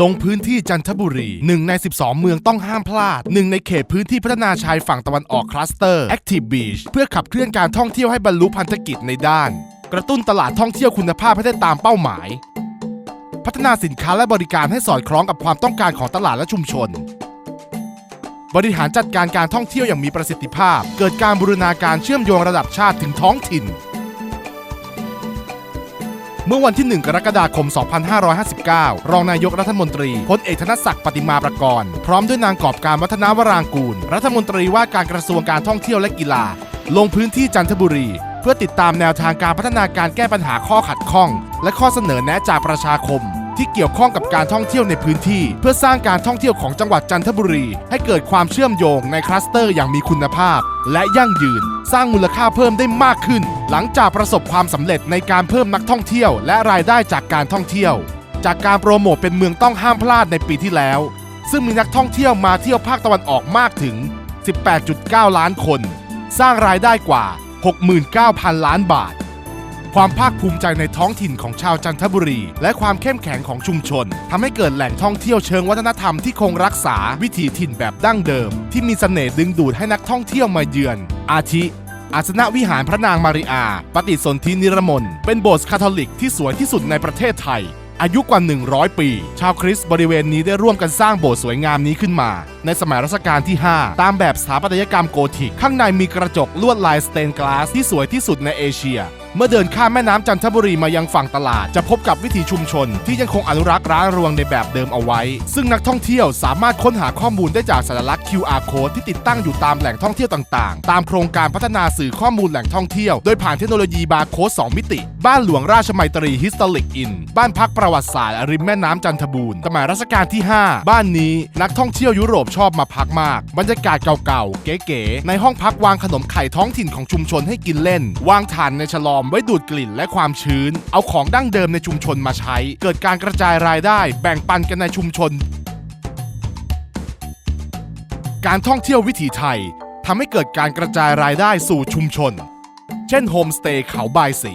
ลงพื้นที่จันทบุรีหนึ่งใน 12 เมืองต้องห้ามพลาดหนึ่งในเขตพื้นที่พัฒนาชายฝั่งตะวันออกคลัสเตอร์ Active Beach เพื่อขับเคลื่อนการท่องเที่ยวให้บรรลุพันธกิจในด้าน กระตุ้นตลาดท่องเที่ยวคุณภาพให้ได้ตามเป้าหมาย พัฒนาสินค้าและบริการให้สอดคล้องกับความต้องการของตลาดและชุมชน บริหารจัดการการท่องเที่ยวอย่างมีประสิทธิภาพ เกิดการบูรณาการเชื่อมโยงระดับชาติถึงท้องถิ่น มื่อวันที่ 1 กรกฎาคม 2559 รองนายกรัฐมนตรีพลเอกธนศักดิ์ปฏิมาประกรณ์พร้อมด้วยนางกอบการวัฒนาวรางกูล รัฐมนตรีว่าการกระทรวงการท่องเที่ยวและกีฬา ลงพื้นที่จันทบุรี เพื่อติดตามแนวทางการพัฒนาการแก้ปัญหาข้อขัดข้อง และข้อเสนอแนะจากประชาคม ที่เกี่ยวข้องกับการท่องเที่ยวในพื้นที่ เพื่อสร้างการท่องเที่ยวของจังหวัดจันทบุรี ให้เกิดความเชื่อมโยงในคลัสเตอร์อย่างมีคุณภาพ และยั่งยืน สร้างมูลค่าเพิ่มได้มากขึ้น หลังจากประสบความสำเร็จในการเพิ่มนักท่องเที่ยว และรายได้จากการท่องเที่ยว จากการโปรโมทเป็นเมืองต้องห้ามพลาดในปีที่แล้ว ซึ่งมีนักท่องเที่ยวมาเที่ยวภาคตะวันออกมากถึง 18.9 ล้านคน สร้างรายได้กว่า 69,000 ล้านบาท ความภาคภูมิใจในท้องถิ่นของชาวจันทบุรี และความเข้มแข็งของชุมชนทำให้เกิดแหล่งท่องเที่ยวเชิงวัฒนธรรมที่คงรักษาวิถีถิ่นแบบดั้งเดิม ที่มีเสน่ห์ดึงดูดให้นักท่องเที่ยวมาเยือน อาทิอาสนะวิหารพระนางมาริอา ปฏิสนธินิรมนเป็นโบสถ์คาทอลิกที่สวยที่สุดในประเทศไทย อายุกว่า 100 ปี ชาวคริสต์บริเวณนี้ได้ร่วมกันสร้างโบสถ์สวยงามนี้ขึ้นมา ในสมัยรัชกาลที่ 5 ตามแบบสถาปัตยกรรมโกธิก ข้างในมีกระจกลวดลายสเตนกลาสที่สวยที่สุดในเอเชีย เมื่อเดินข้ามแม่น้ำจันทบุรีมายังฝั่งตลาด จะพบกับวิถีชุมชน ที่ยังคงอนุรักษ์ร้านรวงในแบบเดิมเอาไว้ ซึ่งนักท่องเที่ยวสามารถค้นหาข้อมูลได้จากสัญลักษณ์ QR code ที่ติดตั้งอยู่ตามแหล่งท่องเที่ยวต่างๆ ตามโครงการพัฒนาสื่อข้อมูลแหล่งท่องเที่ยว โดยผ่านเทคโนโลยีบาร์โค้ด2มิติ บ้านหลวงราชมัยตรีฮิสตอริกอิน บ้านพักประวัติศาสตร์ริมแม่น้ำจันทบูรณ์สมัยรัชกาลที่ 5 บ้านนี้นักท่องเที่ยวยุโรปชอบมาพักมาก บรรยากาศเก่าๆ เก๋ๆ ในห้องพักวางขนมไข่ท้องถิ่นของชุมชนให้กินเล่น วางถ่านในฉลอมไว้ดูดกลิ่นและความชื้น เอาของดั้งเดิมในชุมชนมาใช้ เกิดการกระจายรายได้ แบ่งปันกันในชุมชน การท่องเที่ยววิถีไทยทำให้เกิดการกระจายรายได้สู่ชุมชน เช่นโฮมสเตย์เขาบายสี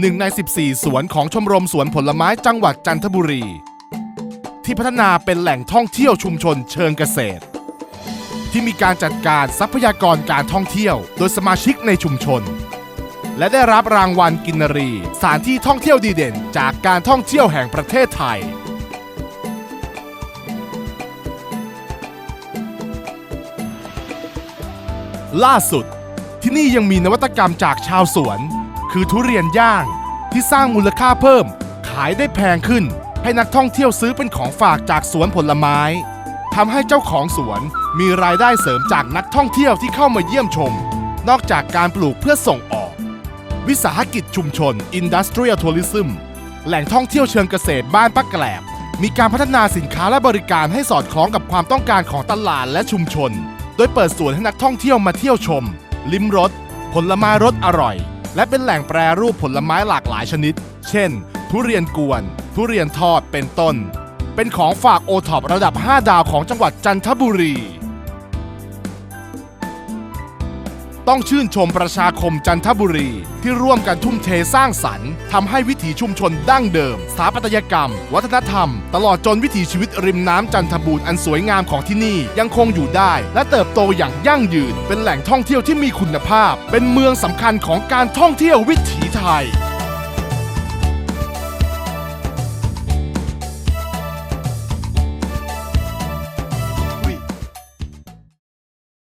หนึ่งใน 14 สวนของชมรมสวนผลไม้จังหวัดจันทบุรี ที่พัฒนาเป็นแหล่งท่องเที่ยวชุมชนเชิงเกษตร ที่มีการจัดการทรัพยากรการท่องเที่ยว โดยสมาชิกในชุมชน และได้รับรางวัลกินรี สถานที่ท่องเที่ยวดีเด่น จากการท่องเที่ยวแห่งประเทศไทย ล่าสุด ที่นี่ยังมีนวัตกรรมจากชาวสวน คือทุเรียนย่างที่สร้างมูลค่าเพิ่ม ขายได้แพงขึ้น ให้นักท่องเที่ยวซื้อเป็นของฝากจากสวนผลไม้ทำให้เจ้าของสวนมีรายได้เสริมจากนักท่องเที่ยวที่เข้ามาเยี่ยมชม นอกจากการปลูกเพื่อส่งออก วิสาหกิจชุมชน Industrial Tourism แหล่งท่องเที่ยวเชิงเกษตรบ้านปักแกลบ มีการพัฒนาสินค้าและบริการให้สอดคล้องกับความต้องการของตลาดและชุมชน โดยเปิดสวนให้นักท่องเที่ยวมาเที่ยวชม ลิ้มรสผลไม้รสอร่อย และเป็นแหล่งแปรรูปผลไม้หลากหลายชนิด เช่น ทุเรียนกวน ทุเรียนทอดเป็นต้น เป็นของฝากโอท็อประดับ 5 ดาวของจังหวัดจันทบุรี ต้องชื่นชมประชาคมจันทบุรี ที่ร่วมกันทุ่มเทสร้างสรรค์ทำให้วิถีชุมชนดั้งเดิม สถาปัตยกรรม วัฒนธรรม ตลอดจนวิถีชีวิตริมน้ำจันทบูรณ์อันสวยงามของที่นี่ยังคงอยู่ได้ และเติบโตอย่างยั่งยืน เป็นแหล่งท่องเที่ยวที่มีคุณภาพ เป็นเมืองสำคัญของการท่องเที่ยววิถีไทย